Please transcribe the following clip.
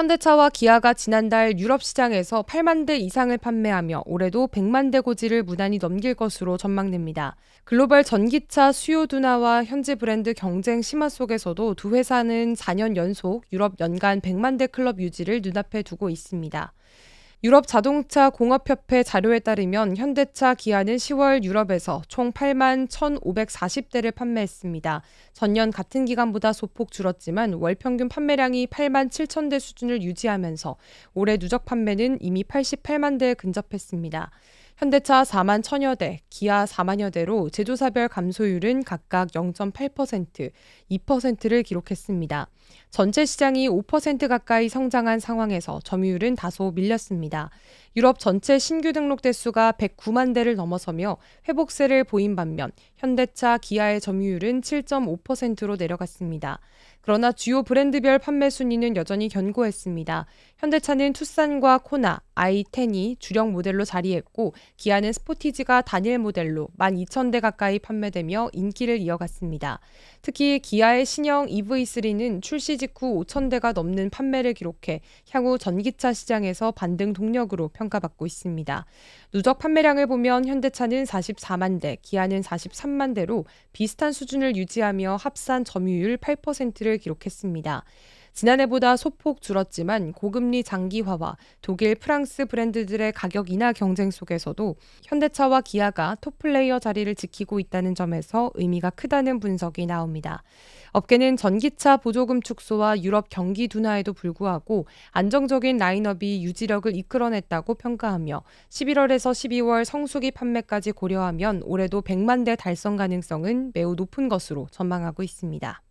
현대차와 기아가 지난달 유럽 시장에서 8만 대 이상을 판매하며 올해도 100만 대 고지를 무난히 넘길 것으로 전망됩니다. 글로벌 전기차 수요 둔화와 현지 브랜드 경쟁 심화 속에서도 두 회사는 4년 연속 유럽 연간 100만 대 클럽 유지를 눈앞에 두고 있습니다. 유럽 자동차 공업협회 자료에 따르면 현대차 기아는 10월 유럽에서 총 8만 1,540대를 판매했습니다. 전년 같은 기간보다 소폭 줄었지만 월 평균 판매량이 8만 7천 대 수준을 유지하면서 올해 누적 판매는 이미 88만 대에 근접했습니다. 현대차 4만 1천여 대, 기아 4만여 대로 제조사별 감소율은 각각 0.8%, 2%를 기록했습니다. 전체 시장이 5% 가까이 성장한 상황에서 점유율은 다소 밀렸습니다. 유럽 전체 신규 등록 대수가 109만 대를 넘어서며 회복세를 보인 반면 현대차, 기아의 점유율은 7.5%로 내려갔습니다. 그러나 주요 브랜드별 판매 순위는 여전히 견고했습니다. 현대차는 투싼과 코나, i10이 주력 모델로 자리했고 기아는 스포티지가 단일 모델로 12,000대 가까이 판매되며 인기를 이어갔습니다. 특히 기아의 신형 EV3는 출시 직후 5,000대가 넘는 판매를 기록해 향후 전기차 시장에서 반등 동력으로 평가받고 있습니다. 누적 판매량을 보면 현대차는 44만 대, 기아는 43만 대로 비슷한 수준을 유지하며 합산 점유율 8%를 기록했습니다. 지난해보다 소폭 줄었지만 고금리 장기화와 독일, 프랑스 브랜드들의 가격 인하 경쟁 속에서도 현대차와 기아가 톱플레이어 자리를 지키고 있다는 점에서 의미가 크다는 분석이 나옵니다. 업계는 전기차 보조금 축소와 유럽 경기 둔화에도 불구하고 안정적인 라인업이 유지력을 이끌어냈다고 평가하며 11월에서 12월 성수기 판매까지 고려하면 올해도 100만 대 달성 가능성은 매우 높은 것으로 전망하고 있습니다.